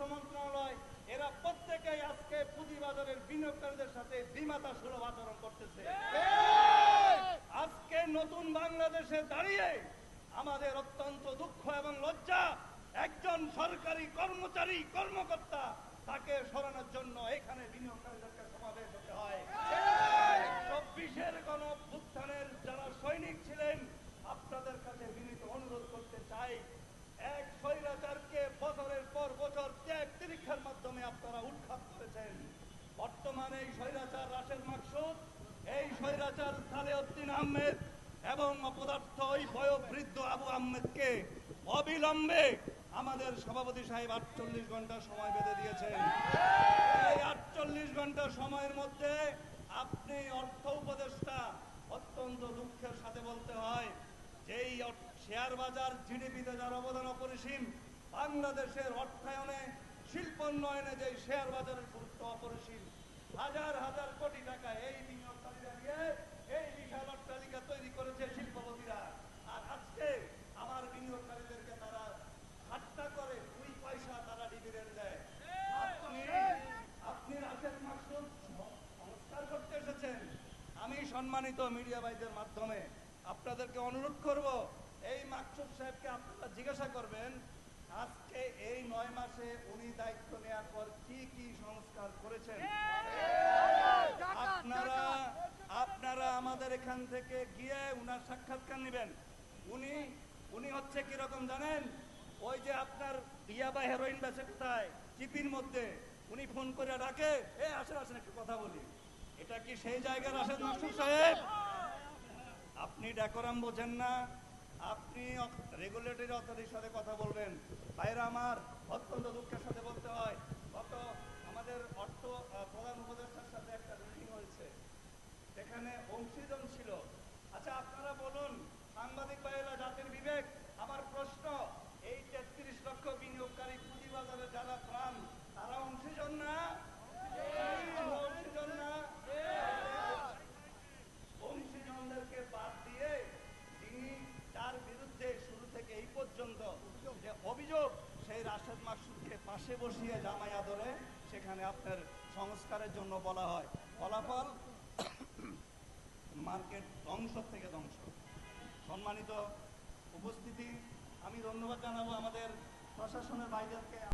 অর্থ মন্ত্রণালয় এরা প্রত্যেকেই আজকে পুঁজিবাজারের বিনিয়োগকারীদের সাথে বিমাতা সুলভ আচরণ করতেছে। আজকে নতুন বাংলাদেশে দাঁড়িয়ে আমাদের অত্যন্ত দুঃখ এবং লজ্জা, একজন সরকারি কর্মচারী, কর্মকর্তা তাকে সরানোর জন্য এখানে বিনিয়োগকারীদেরকে সমাবেশ হতে হয়। চব্বিশের গণ মাধ্যমে আপনারা উৎখাত করেছেন বর্তমানে এই স্বৈরাচার রাশেদ মাকসুদ, এই স্বৈরাচার সালেউদ্দিন আহমেদ এবং অপদার্থ ওই বয়োবৃদ্ধ আবু আহমেদকে অবিলম্বে আমাদের সভাপতি সাহেব আটচল্লিশ ঘণ্টা সময় বেঁধে দিয়েছেন। এই আটচল্লিশ ঘণ্টা সময়ের মধ্যে আপনি অর্থ উপদেষ্টা অত্যন্ত দুঃখের সাথে বলতে হয়, যেই শেয়ার বাজার জিডিপিতে যার অবদান অপরিসীম, বাংলাদেশের অর্থায়নে শিল্পোন্নয়নে যে শেয়ার বাজারের গুরুত্ব অপরিসীম, হাজার হাজার কোটি টাকা এই বিনিয়োগকারীরা নিয়ে এই বিশাল অট্টালিকা তৈরি করেছে শিল্পপতিরা। আর আজকে আমার বিনিয়োগকারীদেরকে তারা ঠাট্টা করে দুই পয়সা তারা ডিভিডেন্ড দেয়। আপনি আপনি মাকসুদ সংস্কার করতে এসেছেন। আমি সম্মানিত মিডিয়া ভাইদের মাধ্যমে আপনাদেরকে অনুরোধ করব এই মাকসুদ সাহেবকে আপনারা জিজ্ঞাসা করবেন আজকে এই মাসে উনি দায়িত্ব নেওয়ার পর কি কি সংস্কার করেছেন? আপনারা আপনারা আমাদের এখান থেকে গিয়ে উনার সাক্ষাৎকার নেবেন। উনি উনি হচ্ছে কীরকম জানেন? ওই যে আপনার ইয়া বা হেরোইন বেচে কোথায়? চিপির মধ্যে। উনি ফোন করে ডাকে এ আসেন আসেন একটু কথা বলি। এটা কি সেই জায়গার আসেন মাসুদ সাহেব? আপনি ডাকরাম বোঝেন না। আপনি রেগুলেটরি অথরিটির সাথে কথা বলবেন। ভাইরা আমার অত্যন্ত দুঃখের সাথে বলতে হয়, গত আমাদের অর্থ প্রধান উপদেষ্টার সাথে একটা মিটিং হয়েছে। সেখানে অংশীজন ছিল। আচ্ছা আপনারা বলুন, সাংবাদিক ভাইয়েরা, জাতির বিবেক, আমার প্রশ্ন, এই তেত্রিশ লক্ষ বিনিয়োগকারী পুঁজিবাজারে যারা প্রাণ তারা অংশীজন না? সেই রাশেদ মাকসুদকে পাশে বসিয়ে জামাই আদরে সেখানে আপনার সংস্কারের জন্য বলা হয়। ফলাফল মার্কেট ধ্বংস থেকে ধ্বংস। সম্মানিত উপস্থিতি, আমি ধন্যবাদ জানাব আমাদের প্রশাসনের ভাইদেরকে।